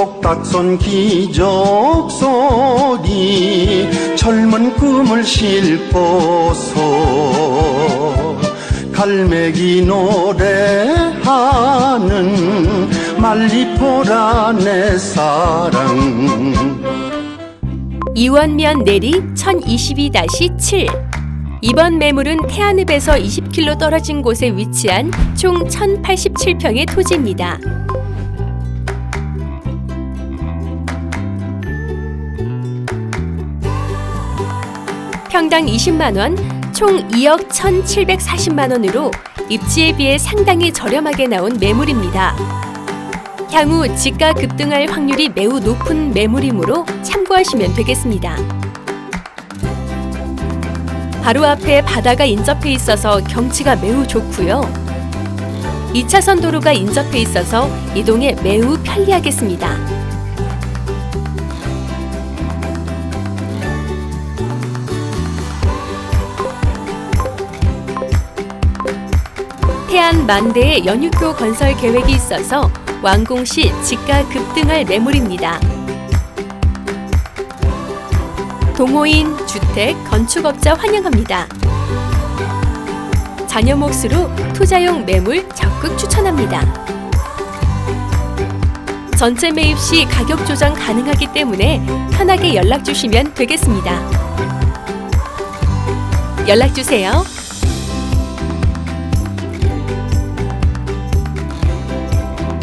톡닥선 기적 소리 젊은 꿈을 싣고서 갈매기 노래하는 말리포라 내 사랑. 이원면 내리 1022-7 이번 매물은 태안읍에서 20km 떨어진 곳에 위치한 총 1087평의 토지입니다. 평당 20만 원, 총 2억 1,740만 원으로 입지에 비해 상당히 저렴하게 나온 매물입니다. 향후 지가 급등할 확률이 매우 높은 매물이므로 참고하시면 되겠습니다. 바로 앞에 바다가 인접해 있어서 경치가 매우 좋고요. 2차선 도로가 인접해 있어서 이동에 매우 편리하겠습니다. 태안 만대에 연육교 건설 계획이 있어서 완공 시 지가 급등할 매물입니다. 동호인, 주택, 건축업자 환영합니다. 자녀 몫으로 투자용 매물 적극 추천합니다. 전체 매입 시 가격 조정 가능하기 때문에 편하게 연락 주시면 되겠습니다. 연락 주세요.